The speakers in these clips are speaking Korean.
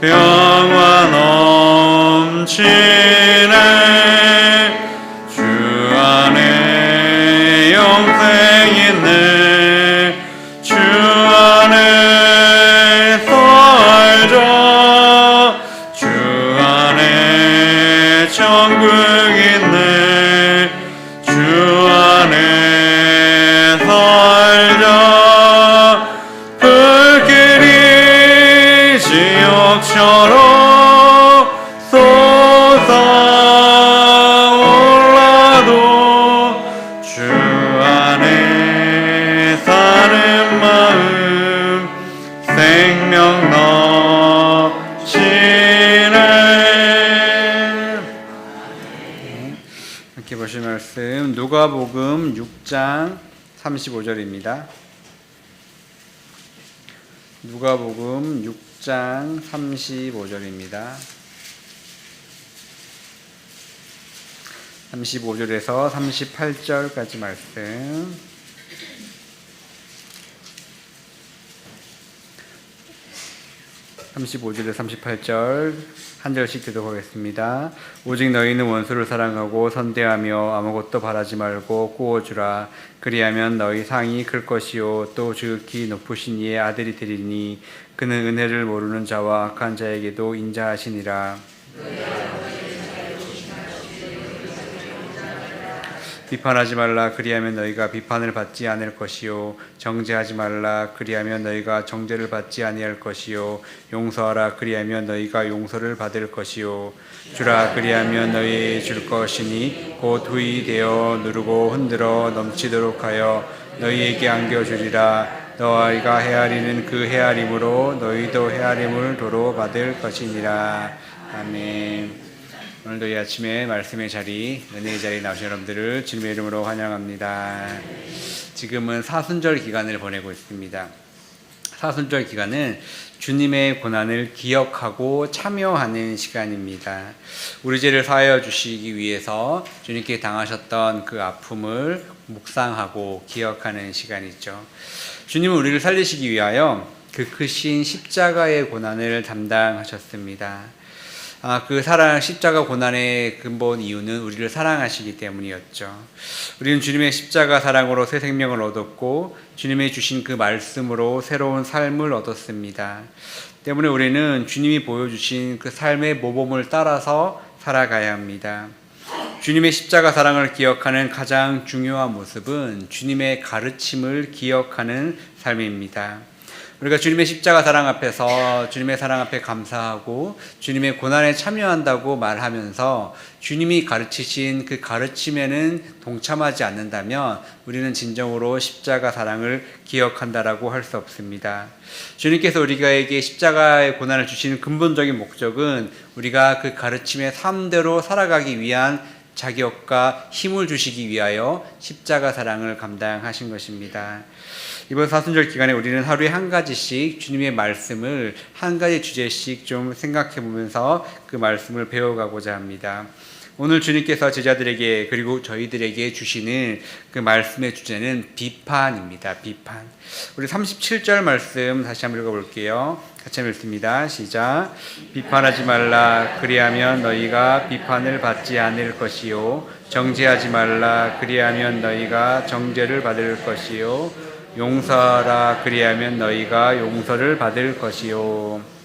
평화 넘치 말씀 누가복음 6장 35절입니다. 누가복음 6장 35절입니다. 35절에서 38절까지 말씀. (35절에 38절) 한 절씩 교독하겠습니다. 오직 너희는 원수를 사랑하고 선대하며 아무것도 바라지 말고 꾸어주라. 그리하면 너희 상이 클 것이요 또 지극히 높으신 이의 아들이 되리니 그는 은혜를 모르는 자와 악한 자에게도 인자하시니라. 비판하지 말라. 그리하면 너희가 비판을 받지 않을 것이요. 정죄하지 말라. 그리하면 너희가 정죄를 받지 아니할 것이요. 용서하라. 그리하면 너희가 용서를 받을 것이요. 주라. 그리하면 너희 줄 것이니 곧 후이 되어 누르고 흔들어 넘치도록 하여 너희에게 안겨 주리라. 너희가 헤아리는 그 헤아림으로 너희도 헤아림을 도로 받을 것이니라. 아멘. 오늘도 이 아침에 말씀의 자리, 은혜의 자리에 나오신 여러분들을 주님의 이름으로 환영합니다. 지금은 사순절 기간을 보내고 있습니다. 사순절 기간은 주님의 고난을 기억하고 참여하는 시간입니다. 우리 죄를 사하여 주시기 위해서 주님께 당하셨던 그 아픔을 묵상하고 기억하는 시간이죠. 주님은 우리를 살리시기 위하여 그 크신 십자가의 고난을 담당하셨습니다. 아, 그 사랑 십자가 고난의 근본 이유는 우리를 사랑하시기 때문이었죠. 우리는 주님의 십자가 사랑으로 새 생명을 얻었고 주님의 주신 그 말씀으로 새로운 삶을 얻었습니다. 때문에 우리는 주님이 보여주신 그 삶의 모범을 따라서 살아가야 합니다. 주님의 십자가 사랑을 기억하는 가장 중요한 모습은 주님의 가르침을 기억하는 삶입니다. 우리가 주님의 십자가 사랑 앞에서 주님의 사랑 앞에 감사하고 주님의 고난에 참여한다고 말하면서 주님이 가르치신 그 가르침에는 동참하지 않는다면 우리는 진정으로 십자가 사랑을 기억한다라고 할 수 없습니다. 주님께서 우리가에게 십자가의 고난을 주시는 근본적인 목적은 우리가 그 가르침의 삶대로 살아가기 위한 자격과 힘을 주시기 위하여 십자가 사랑을 감당하신 것입니다. 이번 사순절 기간에 우리는 하루에 한 가지씩 주님의 말씀을 한 가지 주제씩 좀 생각해 보면서 그 말씀을 배워가고자 합니다. 오늘 주님께서 제자들에게 그리고 저희들에게 주시는 그 말씀의 주제는 비판입니다. 비판. 우리 37절 말씀 다시 한번 읽어볼게요. 같이 한번 읽습니다. 시작. 비판하지 말라. 그리하면 너희가 비판을 받지 않을 것이요. 정죄하지 말라. 그리하면 너희가 정죄를 받을 것이요. 용서하라 그리하면 너희가 용서를 받을 것이요.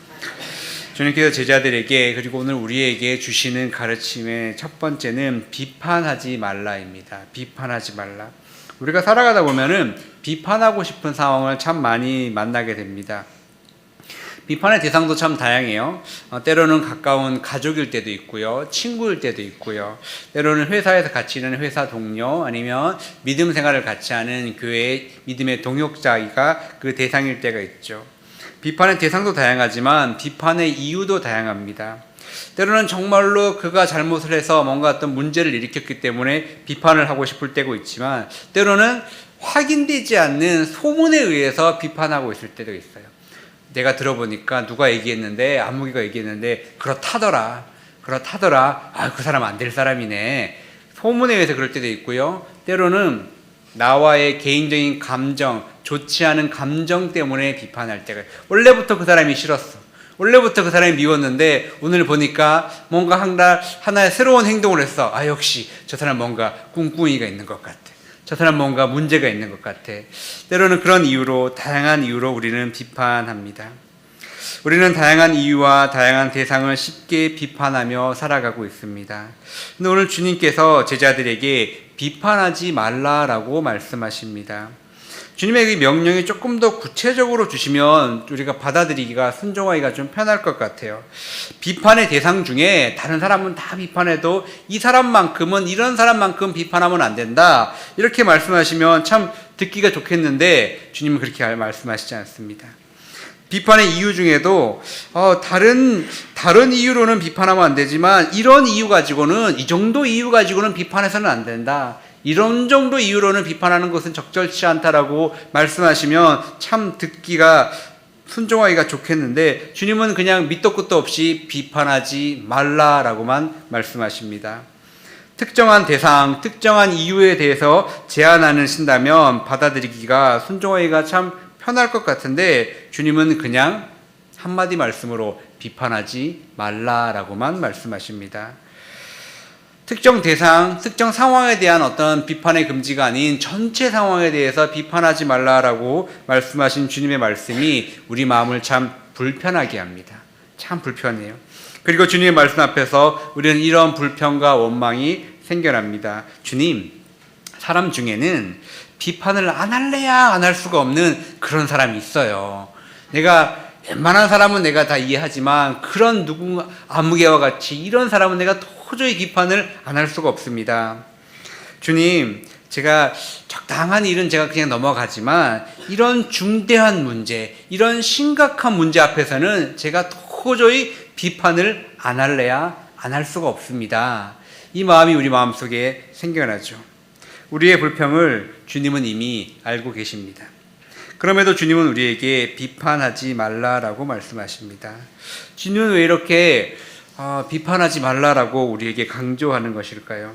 주님께서 제자들에게 그리고 오늘 우리에게 주시는 가르침의 첫 번째는 비판하지 말라입니다. 비판하지 말라. 우리가 살아가다 보면은 비판하고 싶은 상황을 참 많이 만나게 됩니다. 비판의 대상도 참 다양해요. 어, 때로는 가까운 가족일 때도 있고요, 친구일 때도 있고요, 때로는 회사에서 같이 있는 회사 동료 아니면 믿음 생활을 같이 하는 교회 믿음의 동역자가 그 대상일 때가 있죠. 비판의 대상도 다양하지만 비판의 이유도 다양합니다. 때로는 정말로 그가 잘못을 해서 뭔가 어떤 문제를 일으켰기 때문에 비판을 하고 싶을 때고 있지만 때로는 확인되지 않는 소문에 의해서 비판하고 있을 때도 있어요. 내가 들어보니까 누가 얘기했는데 안무기가 얘기했는데 그렇다더라 그렇다더라 아 그 사람 안 될 사람이네 소문에 의해서 그럴 때도 있고요 때로는 나와의 개인적인 감정 좋지 않은 감정 때문에 비판할 때가 원래부터 그 사람이 싫었어 원래부터 그 사람이 미웠는데 오늘 보니까 뭔가 하나, 하나의 새로운 행동을 했어. 아, 역시 저 사람 뭔가 꿍꿍이가 있는 것 같아. 저 사람 뭔가 문제가 있는 것 같아. 때로는 그런 이유로, 다양한 이유로 우리는 비판합니다. 우리는 다양한 이유와 다양한 대상을 쉽게 비판하며 살아가고 있습니다. 근데 오늘 주님께서 제자들에게 비판하지 말라라고 말씀하십니다. 주님의 그 명령이 조금 더 구체적으로 주시면 우리가 받아들이기가 순종하기가 좀 편할 것 같아요. 비판의 대상 중에 다른 사람은 다 비판해도 이 사람만큼은 이런 사람만큼 비판하면 안 된다. 이렇게 말씀하시면 참 듣기가 좋겠는데 주님은 그렇게 말씀하시지 않습니다. 비판의 이유 중에도 어, 다른 다른 이유로는 비판하면 안 되지만 이런 이유 가지고는 이 정도 이유 가지고는 비판해서는 안 된다. 이런 정도 이유로는 비판하는 것은 적절치 않다라고 말씀하시면 참 듣기가 순종하기가 좋겠는데 주님은 그냥 밑도 끝도 없이 비판하지 말라라고만 말씀하십니다. 특정한 대상, 특정한 이유에 대해서 제안하신다면 받아들이기가 순종하기가 참 편할 것 같은데 주님은 그냥 한마디 말씀으로 비판하지 말라라고만 말씀하십니다. 특정 대상, 특정 상황에 대한 어떤 비판의 금지가 아닌 전체 상황에 대해서 비판하지 말라라고 말씀하신 주님의 말씀이 우리 마음을 참 불편하게 합니다. 참 불편해요. 그리고 주님의 말씀 앞에서 우리는 이런 불편과 원망이 생겨납니다. 주님, 사람 중에는 비판을 안 할래야 안 할 수가 없는 그런 사람이 있어요. 내가 웬만한 사람은 내가 다 이해하지만 그런 누군가 아무개와 같이 이런 사람은 내가 도저히 비판을 안 할 수가 없습니다. 주님, 제가 적당한 일은 제가 그냥 넘어가지만 이런 중대한 문제, 이런 심각한 문제 앞에서는 제가 도저히 비판을 안 할래야 안 할 수가 없습니다. 이 마음이 우리 마음속에 생겨나죠. 우리의 불평을 주님은 이미 알고 계십니다. 그럼에도 주님은 우리에게 비판하지 말라라고 말씀하십니다. 주님은 왜 이렇게 어, 비판하지 말라라고 우리에게 강조하는 것일까요?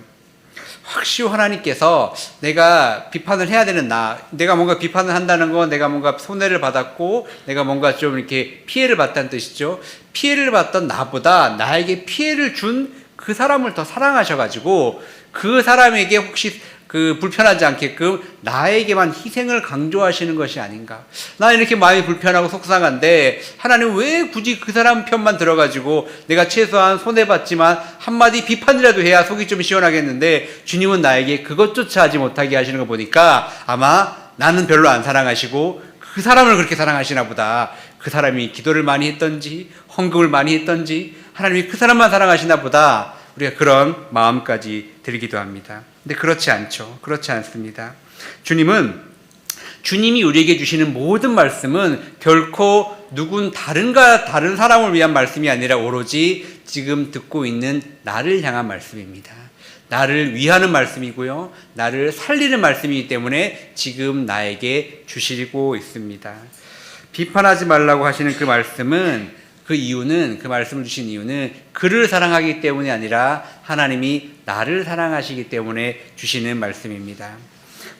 혹시 하나님께서 내가 비판을 해야 되는 나, 내가 뭔가 비판을 한다는 건 내가 뭔가 손해를 받았고 내가 뭔가 좀 이렇게 피해를 봤다는 뜻이죠. 피해를 받던 나보다 나에게 피해를 준 그 사람을 더 사랑하셔가지고 그 사람에게 혹시 그 불편하지 않게끔 나에게만 희생을 강조하시는 것이 아닌가. 나 이렇게 마음이 불편하고 속상한데 하나님 왜 굳이 그 사람 편만 들어가지고 내가 최소한 손해봤지만 한마디 비판이라도 해야 속이 좀 시원하겠는데 주님은 나에게 그것조차 하지 못하게 하시는 거 보니까 아마 나는 별로 안 사랑하시고 그 사람을 그렇게 사랑하시나 보다. 그 사람이 기도를 많이 했던지 헌금을 많이 했던지 하나님이 그 사람만 사랑하시나 보다. 우리가 그런 마음까지 들기도 합니다. 근데 그렇지 않죠. 그렇지 않습니다. 주님은 주님이 우리에게 주시는 모든 말씀은 결코 누군 다른가 다른 사람을 위한 말씀이 아니라 오로지 지금 듣고 있는 나를 향한 말씀입니다. 나를 위하는 말씀이고요. 나를 살리는 말씀이기 때문에 지금 나에게 주시고 있습니다. 비판하지 말라고 하시는 그 말씀은 그 이유는 그 말씀을 주신 이유는 그를 사랑하기 때문이 아니라 하나님이 나를 사랑하시기 때문에 주시는 말씀입니다.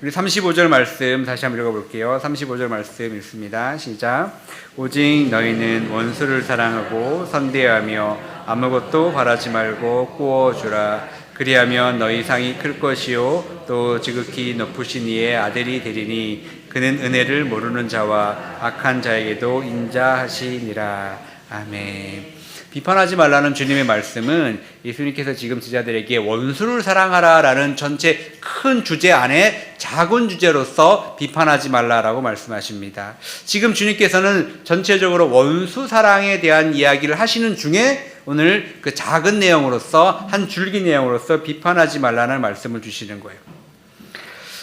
우리 35절 말씀 다시 한번 읽어볼게요. 35절 말씀 읽습니다. 시작. 오직 너희는 원수를 사랑하고 선대하며 아무것도 바라지 말고 구워주라. 그리하면 너희 상이 클 것이요 또 지극히 높으신 이의 아들이 되리니 그는 은혜를 모르는 자와 악한 자에게도 인자하시니라. 아멘. 비판하지 말라는 주님의 말씀은 예수님께서 지금 제자들에게 원수를 사랑하라라는 전체 큰 주제 안에 작은 주제로서 비판하지 말라라고 말씀하십니다. 지금 주님께서는 전체적으로 원수 사랑에 대한 이야기를 하시는 중에 오늘 그 작은 내용으로서 한 줄기 내용으로서 비판하지 말라는 말씀을 주시는 거예요.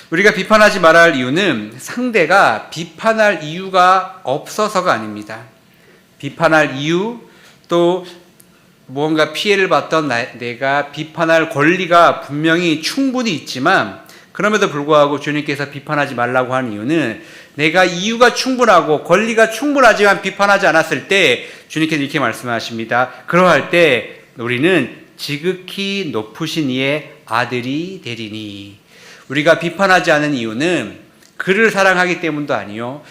우리가 비판하지 말아야 할 이유는 상대가 비판할 이유가 없어서가 아닙니다. 비판할 이유 또 무언가 피해를 받던 나, 내가 비판할 권리가 분명히 충분히 있지만 그럼에도 불구하고 주님께서 비판하지 말라고 하는 이유는 내가 이유가 충분하고 권리가 충분하지만 비판하지 않았을 때 주님께서 이렇게 말씀하십니다. 그러할 때 우리는 지극히 높으신 이의 아들이 되리니 우리가 비판하지 않은 이유는 그를 사랑하기 때문도 아니요.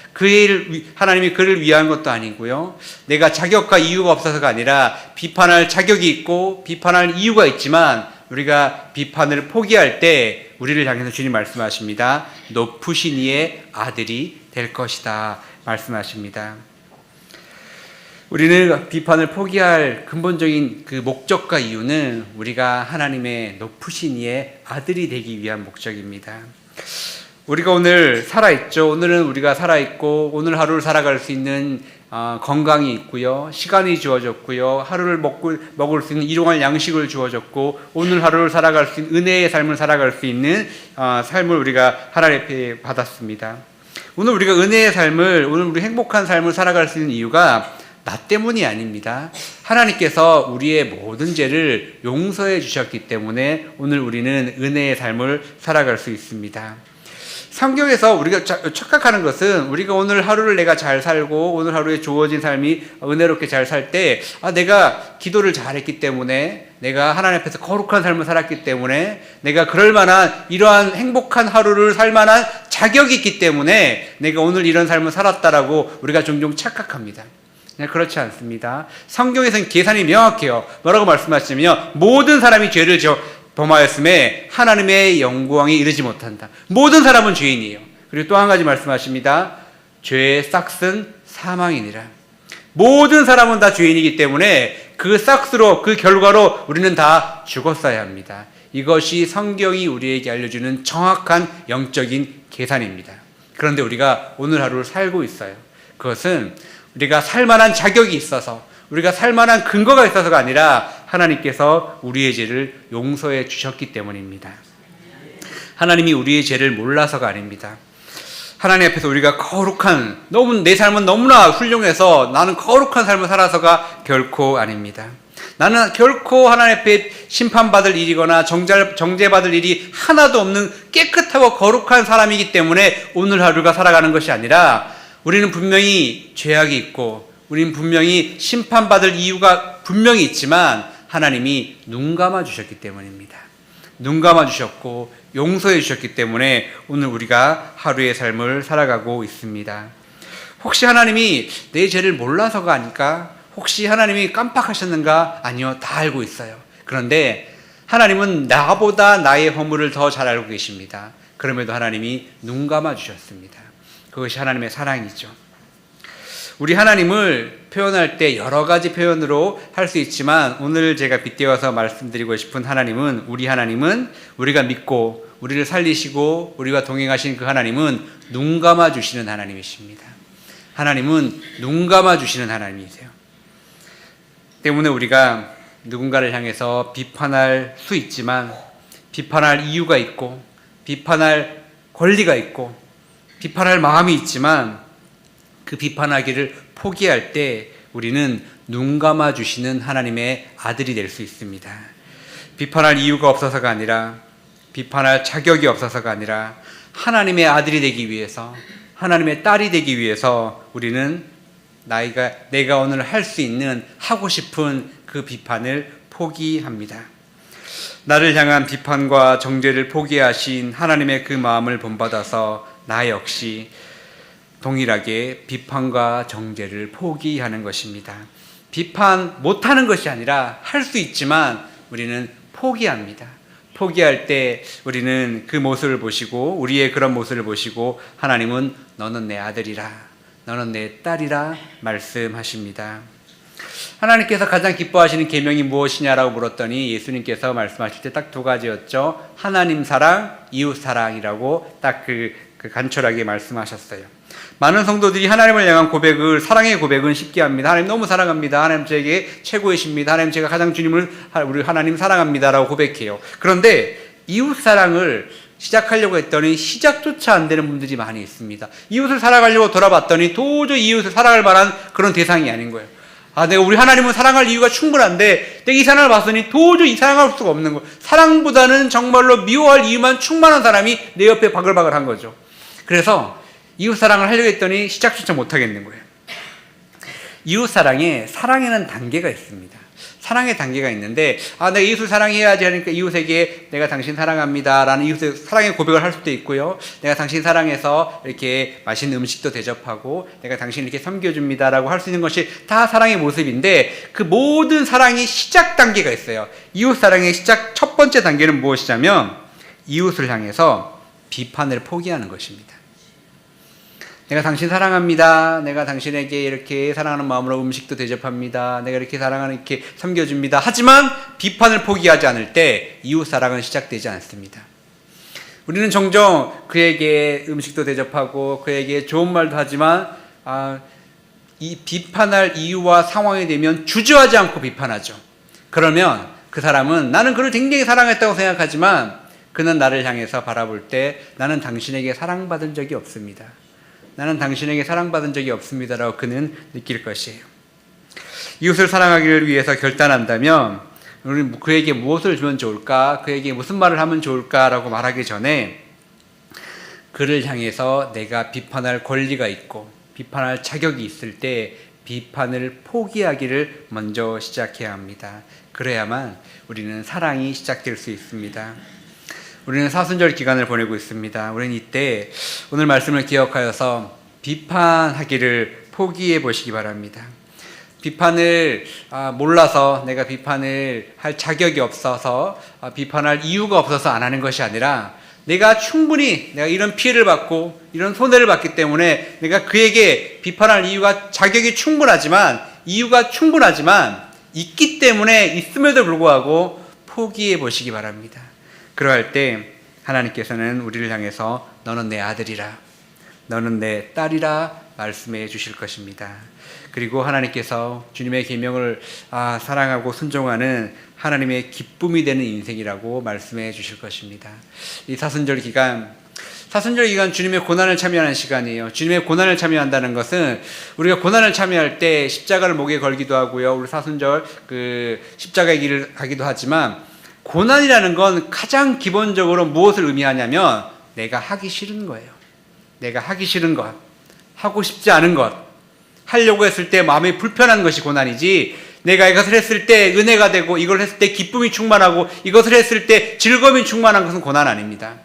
위- 하나님이 그를 위한 것도 아니고요. 내가 자격과 이유가 없어서가 아니라 비판할 자격이 있고 비판할 이유가 있지만 우리가 비판을 포기할 때 우리를 향해서 주님 말씀하십니다. 높으신 이의 아들이 될 것이다 말씀하십니다. 우리는 비판을 포기할 근본적인 그 목적과 이유는 우리가 하나님의 높으신 이의 아들이 되기 위한 목적입니다. 우리가 오늘 살아있죠. 오늘은 우리가 살아있고 오늘 하루를 살아갈 수 있는 어, 건강이 있고요. 시간이 주어졌고요. 하루를 먹고, 먹을 수 있는 일용할 양식을 주어졌고 오늘 하루를 살아갈 수 있는 은혜의 삶을 살아갈 수 있는 어, 삶을 우리가 하나님 앞에 받았습니다. 오늘 우리가 은혜의 삶을 오늘 우리 행복한 삶을 살아갈 수 있는 이유가 나 때문이 아닙니다. 하나님께서 우리의 모든 죄를 용서해 주셨기 때문에 오늘 우리는 은혜의 삶을 살아갈 수 있습니다. 성경에서 우리가 자- 착각하는 것은 우리가 오늘 하루를 내가 잘 살고 오늘 하루에 주어진 삶이 은혜롭게 잘 살 때 아, 내가 기도를 잘했기 때문에 내가 하나님 앞에서 거룩한 삶을 살았기 때문에 내가 그럴 만한 이러한 행복한 하루를 살 만한 자격이 있기 때문에 내가 오늘 이런 삶을 살았다라고 우리가 종종 착각합니다. 네, 그렇지 않습니다. 성경에서는 계산이 명확해요. 뭐라고 말씀하시냐면 모든 사람이 죄를 저 범하였음에 하나님의 영광에 이르지 못한다. 모든 사람은 죄인이에요. 그리고 또 한 가지 말씀하십니다. 죄의 싹은 사망이니라. 모든 사람은 다 죄인이기 때문에 그 싹스로 그 결과로 우리는 다 죽었어야 합니다. 이것이 성경이 우리에게 알려주는 정확한 영적인 계산입니다. 그런데 우리가 오늘 하루를 살고 있어요. 그것은 우리가 살만한 자격이 있어서 우리가 살만한 근거가 있어서가 아니라 하나님께서 우리의 죄를 용서해 주셨기 때문입니다. 하나님이 우리의 죄를 몰라서가 아닙니다. 하나님 앞에서 우리가 거룩한 너무 내 삶은 너무나 훌륭해서 나는 거룩한 삶을 살아서가 결코 아닙니다. 나는 결코 하나님 앞에 심판받을 일이거나 정죄, 정죄받을 일이 하나도 없는 깨끗하고 거룩한 사람이기 때문에 오늘 하루가 살아가는 것이 아니라 우리는 분명히 죄악이 있고 우리는 분명히 심판받을 이유가 분명히 있지만 하나님이 눈 감아 주셨기 때문입니다. 눈 감아 주셨고 용서해 주셨기 때문에 오늘 우리가 하루의 삶을 살아가고 있습니다. 혹시 하나님이 내 죄를 몰라서가 아닐까? 혹시 하나님이 깜빡하셨는가? 아니요, 다 알고 있어요. 그런데 하나님은 나보다 나의 허물을 더 잘 알고 계십니다. 그럼에도 하나님이 눈 감아 주셨습니다. 그것이 하나님의 사랑이죠. 우리 하나님을 표현할 때 여러 가지 표현으로 할 수 있지만 오늘 제가 빗대어서 말씀드리고 싶은 하나님은 우리 하나님은 우리가 믿고 우리를 살리시고 우리와 동행하신 그 하나님은 눈 감아 주시는 하나님이십니다. 하나님은 눈 감아 주시는 하나님이세요. 때문에 우리가 누군가를 향해서 비판할 수 있지만 비판할 이유가 있고 비판할 권리가 있고 비판할 마음이 있지만 그 비판하기를 포기할 때 우리는 눈 감아 주시는 하나님의 아들이 될 수 있습니다. 비판할 이유가 없어서가 아니라 비판할 자격이 없어서가 아니라 하나님의 아들이 되기 위해서 하나님의 딸이 되기 위해서 우리는 나이가 내가 오늘 할 수 있는 하고 싶은 그 비판을 포기합니다. 나를 향한 비판과 정죄를 포기하신 하나님의 그 마음을 본받아서 나 역시 동일하게 비판과 정죄를 포기하는 것입니다. 비판 못하는 것이 아니라 할 수 있지만 우리는 포기합니다. 포기할 때 우리는 그 모습을 보시고 우리의 그런 모습을 보시고 하나님은 너는 내 아들이라 너는 내 딸이라 말씀하십니다. 하나님께서 가장 기뻐하시는 계명이 무엇이냐라고 물었더니 예수님께서 말씀하실 때 딱 두 가지였죠. 하나님 사랑, 이웃 사랑이라고 딱그그 간철하게 말씀하셨어요. 많은 성도들이 하나님을 향한 고백을 사랑의 고백은 쉽게 합니다. 하나님 너무 사랑합니다. 하나님 제게 최고이십니다. 하나님 제가 가장 주님을 우리 하나님 사랑합니다라고 고백해요. 그런데 이웃 사랑을 시작하려고 했더니 시작조차 안 되는 분들이 많이 있습니다. 이웃을 사랑하려고 돌아봤더니 도저히 이웃을 사랑할 만한 그런 대상이 아닌 거예요. 아, 내가 우리 하나님을 사랑할 이유가 충분한데, 내가 이 사람을 봤으니 도저히 사랑할 수가 없는 거예요. 사랑보다는 정말로 미워할 이유만 충만한 사람이 내 옆에 바글바글 한 거죠. 그래서 이웃 사랑을 하려고 했더니 시작조차 못 하겠는 거예요. 이웃 사랑에 사랑에는 단계가 있습니다. 사랑의 단계가 있는데 아 내가 이웃을 사랑해야지 하니까 이웃에게 내가 당신 사랑합니다 라는 이웃의 사랑의 고백을 할 수도 있고요. 내가 당신 사랑해서 이렇게 맛있는 음식도 대접하고 내가 당신 이렇게 섬겨줍니다 라고 할 수 있는 것이 다 사랑의 모습인데 그 모든 사랑이 시작 단계가 있어요. 이웃 사랑의 시작 첫 번째 단계는 무엇이냐면 이웃을 향해서 비판을 포기하는 것입니다. 내가 당신 사랑합니다. 내가 당신에게 이렇게 사랑하는 마음으로 음식도 대접합니다. 내가 이렇게 사랑하는 이렇게 섬겨줍니다. 하지만 비판을 포기하지 않을 때 이웃 사랑은 시작되지 않습니다. 우리는 종종 그에게 음식도 대접하고 그에게 좋은 말도 하지만 아, 이 비판할 이유와 상황이 되면 주저하지 않고 비판하죠. 그러면 그 사람은 나는 그를 굉장히 사랑했다고 생각하지만 그는 나를 향해서 바라볼 때 나는 당신에게 사랑받은 적이 없습니다. 나는 당신에게 사랑받은 적이 없습니다라고 그는 느낄 것이에요. 이웃을 사랑하기를 위해서 결단한다면 우리는 그에게 무엇을 주면 좋을까? 그에게 무슨 말을 하면 좋을까라고 말하기 전에 그를 향해서 내가 비판할 권리가 있고 비판할 자격이 있을 때 비판을 포기하기를 먼저 시작해야 합니다. 그래야만 우리는 사랑이 시작될 수 있습니다. 우리는 사순절 기간을 보내고 있습니다. 우리는 이때 오늘 말씀을 기억하여서 비판하기를 포기해 보시기 바랍니다. 비판을 아, 몰라서 내가 비판을 할 자격이 없어서 아, 비판할 이유가 없어서 안 하는 것이 아니라 내가 충분히 내가 이런 피해를 받고 이런 손해를 받기 때문에 내가 그에게 비판할 이유가 자격이 충분하지만 이유가 충분하지만 있기 때문에 있음에도 불구하고 포기해 보시기 바랍니다. 그러할 때 하나님께서는 우리를 향해서 너는 내 아들이라 너는 내 딸이라 말씀해 주실 것입니다. 그리고 하나님께서 주님의 계명을 아, 사랑하고 순종하는 하나님의 기쁨이 되는 인생이라고 말씀해 주실 것입니다. 이 사순절 기간 사순절 기간 주님의 고난을 참여하는 시간이에요. 주님의 고난을 참여한다는 것은 우리가 고난을 참여할 때 십자가를 목에 걸기도 하고요. 우리 사순절 그 십자가의 길을 가기도 하지만 고난이라는 건 가장 기본적으로 무엇을 의미하냐면 내가 하기 싫은 거예요. 내가 하기 싫은 것, 하고 싶지 않은 것, 하려고 했을 때 마음이 불편한 것이 고난이지 내가 이것을 했을 때 은혜가 되고 이걸 했을 때 기쁨이 충만하고 이것을 했을 때 즐거움이 충만한 것은 고난 아닙니다.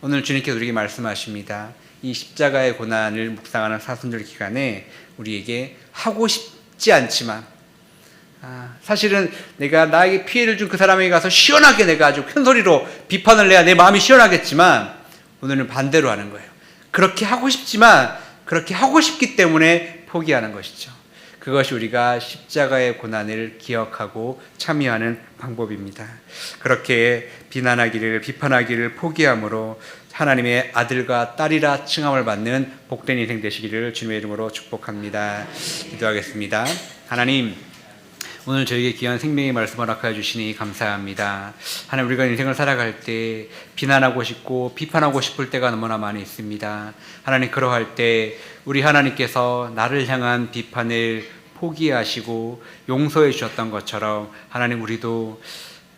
오늘 주님께서 우리에게 말씀하십니다. 이 십자가의 고난을 묵상하는 사순절 기간에 우리에게 하고 싶지 않지만 아, 사실은 내가 나에게 피해를 준 그 사람에게 가서 시원하게 내가 아주 큰 소리로 비판을 해야 내 마음이 시원하겠지만 오늘은 반대로 하는 거예요. 그렇게 하고 싶지만 그렇게 하고 싶기 때문에 포기하는 것이죠. 그것이 우리가 십자가의 고난을 기억하고 참여하는 방법입니다. 그렇게 비난하기를 비판하기를 포기함으로 하나님의 아들과 딸이라 칭함을 받는 복된 인생 되시기를 주님의 이름으로 축복합니다. 기도하겠습니다. 하나님 오늘 저에게 귀한 생명의 말씀을 허락하여 주시니 감사합니다. 하나님 우리가 인생을 살아갈 때 비난하고 싶고 비판하고 싶을 때가 너무나 많이 있습니다. 하나님 그러할 때 우리 하나님께서 나를 향한 비판을 포기하시고 용서해 주셨던 것처럼 하나님 우리도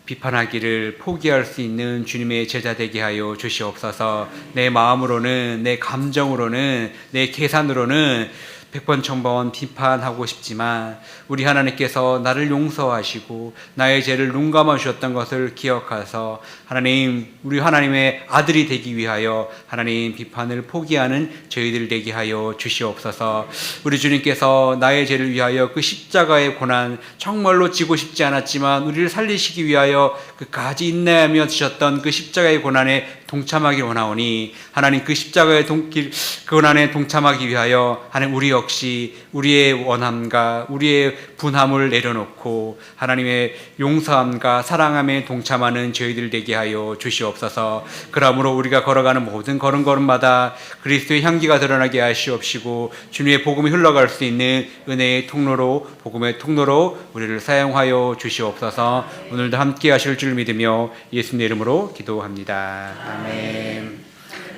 비판하기를 포기할 수 있는 주님의 제자 되게 하여 주시옵소서. 내 마음으로는 내 감정으로는 내 계산으로는 백번 천번 비판하고 싶지만 우리 하나님께서 나를 용서하시고 나의 죄를 눈 감아 주셨던 것을 기억하서 하나님 우리 하나님의 아들이 되기 위하여 하나님 비판을 포기하는 저희들 되게 하여 주시옵소서. 우리 주님께서 나의 죄를 위하여 그 십자가의 고난 정말로 지고 싶지 않았지만 우리를 살리시기 위하여 그까지 인내하며 지셨던 그 십자가의 고난에 동참하기 원하오니 하나님 그 십자가의 동길 그 고난에 동참하기 위하여 하나님 우리 역시 우리의 원함과 우리의 분함을 내려놓고 하나님의 용서함과 사랑함에 동참하는 저희들 되게 하여 주시옵소서. 그러므로 우리가 걸어가는 모든 걸음걸음마다 그리스도의 향기가 드러나게 하시옵시고 주님의 복음이 흘러갈 수 있는 은혜의 통로로 복음의 통로로 우리를 사용하여 주시옵소서. 오늘도 함께 하실 줄 믿으며 예수님의 이름으로 기도합니다. 아멘.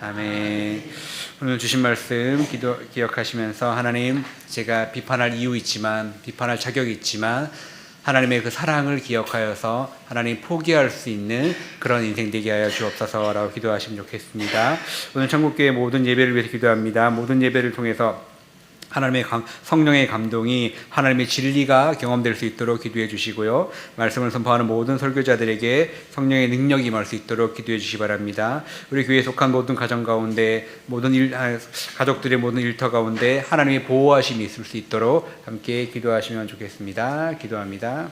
아멘. 오늘 주신 말씀 기도, 기억하시면서 하나님 제가 비판할 이유 있지만 비판할 자격이 있지만 하나님의 그 사랑을 기억하여서 하나님 포기할 수 있는 그런 인생 되게 하여 주옵소서라고 기도하시면 좋겠습니다. 오늘 천국교회 모든 예배를 위해서 기도합니다. 모든 예배를 통해서 하나님의 감- 성령의 감동이 하나님의 진리가 경험될 수 있도록 기도해 주시고요. 말씀을 선포하는 모든 설교자들에게 성령의 능력이 임할 수 있도록 기도해 주시기 바랍니다. 우리 교회에 속한 모든 가정 가운데 모든 일, 아, 가족들의 모든 일터 가운데 하나님의 보호하심이 있을 수 있도록 함께 기도하시면 좋겠습니다. 기도합니다.